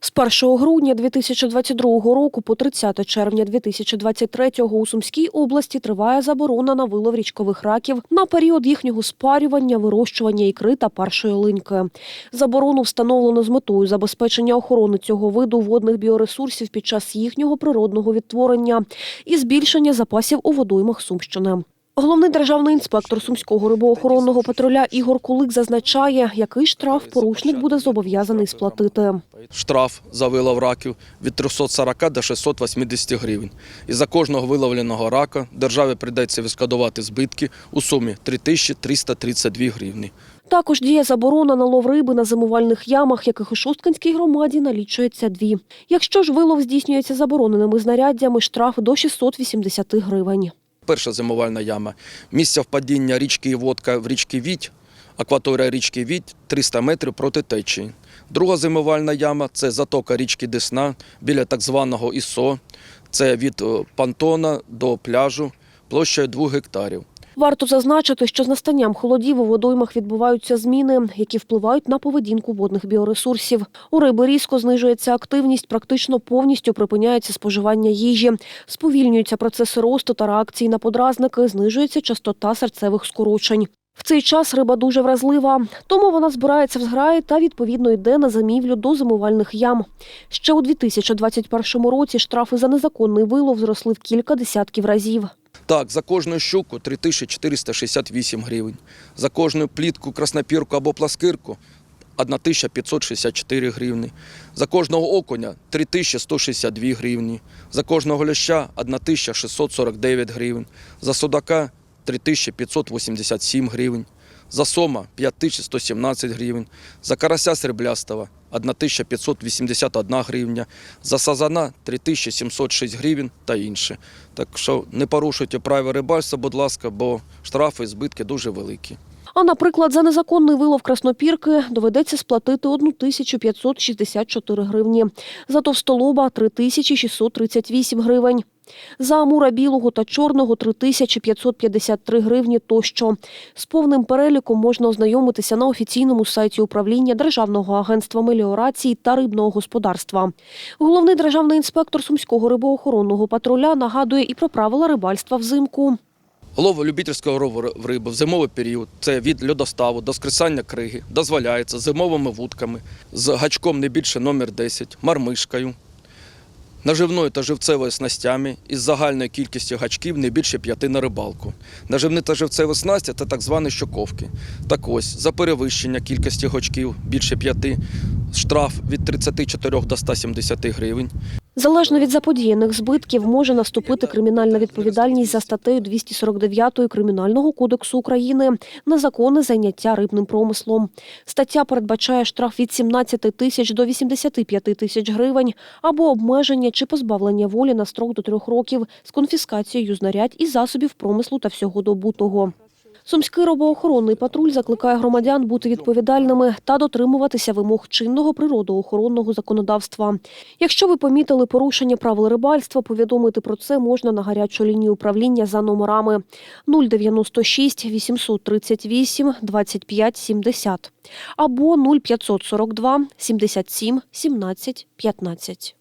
З 1 грудня 2022 року по 30 червня 2023 у Сумській області триває заборона на вилов річкових раків на період їхнього спарювання, вирощування ікри та першої линьки. Заборону встановлено з метою забезпечення охорони цього виду водних біоресурсів під час їхнього природного відтворення і збільшення запасів у водоймах Сумщини. Головний державний інспектор сумського рибоохоронного патруля Ігор Кулик зазначає, який штраф порушник буде зобов'язаний сплатити. Штраф за вилов раків від 340 до 680 гривень. І за кожного виловленого рака державі прийдеться відшкодувати збитки у сумі 3332 гривні. Також діє заборона на лов риби на зимувальних ямах, яких у Шосткинській громаді налічується дві. Якщо ж вилов здійснюється забороненими знаряддями, штраф до 680 гривень. Перша зимувальна яма. Місце впадіння річки Водка в річки Відь, акваторія річки Відь 300 метрів проти течії. Друга зимувальна яма це затока річки Десна біля так званого ІСО. Це від пантона понтона до пляжу площею 2 гектарів. Варто зазначити, що з настанням холодів у водоймах відбуваються зміни, які впливають на поведінку водних біоресурсів. У риби різко знижується активність, практично повністю припиняється споживання їжі, сповільнюються процеси росту та реакції на подразники, знижується частота серцевих скорочень. В цей час риба дуже вразлива, тому вона збирається в зграї та відповідно йде на замівлю до зимувальних ям. Ще у 2021 році штрафи за незаконний вилов зросли в кілька десятків разів. Так, за кожну щуку 3468 гривень. За кожну плітку, краснопірку або пласкирку 1564 гривні. За кожного окуня 3162 гривні. За кожного ляща 1649 гривень. За судака 3587 гривень. За сома 5117 гривень. За карася сріблястого 1581 гривня. За сазана 3706 гривень та інше. Так що не порушуйте правила рибальства, будь ласка, бо штрафи і збитки дуже великі. А, наприклад, за незаконний вилов краснопірки доведеться сплатити 1564 гривні, за товстолоба – 3638 гривень. За амура білого та чорного – 3553 гривні тощо. З повним переліком можна ознайомитися на офіційному сайті управління Державного агентства меліорації та рибного господарства. Головний державний інспектор Сумського рибоохоронного патруля нагадує і про правила рибальства взимку. Лов любительського рову риби в зимовий період це від льодоставу до скресання криги дозволяється зимовими вудками з гачком не більше номер 10, мармишкою, наживною та живцевою снастями із загальною кількістю гачків не більше п'яти на рибалку. Наживні та живцеві снасті це так звані щоковки. Так ось, за перевищення кількості гачків більше п'яти, штраф від 34 до 170 гривень. Залежно від заподіяних збитків може наступити кримінальна відповідальність за статтею 249 Кримінального кодексу України незаконне заняття рибним промислом. Стаття передбачає штраф від 17 тисяч до 85 тисяч гривень або обмеження чи позбавлення волі на строк до трьох років з конфіскацією знарядь і засобів промислу та всього добутого. Сумський робоохоронний патруль закликає громадян бути відповідальними та дотримуватися вимог чинного природоохоронного законодавства. Якщо ви помітили порушення правил рибальства, повідомити про це можна на гарячу лінію управління за номерами 096 838 25 70 або 0542 77 17 15.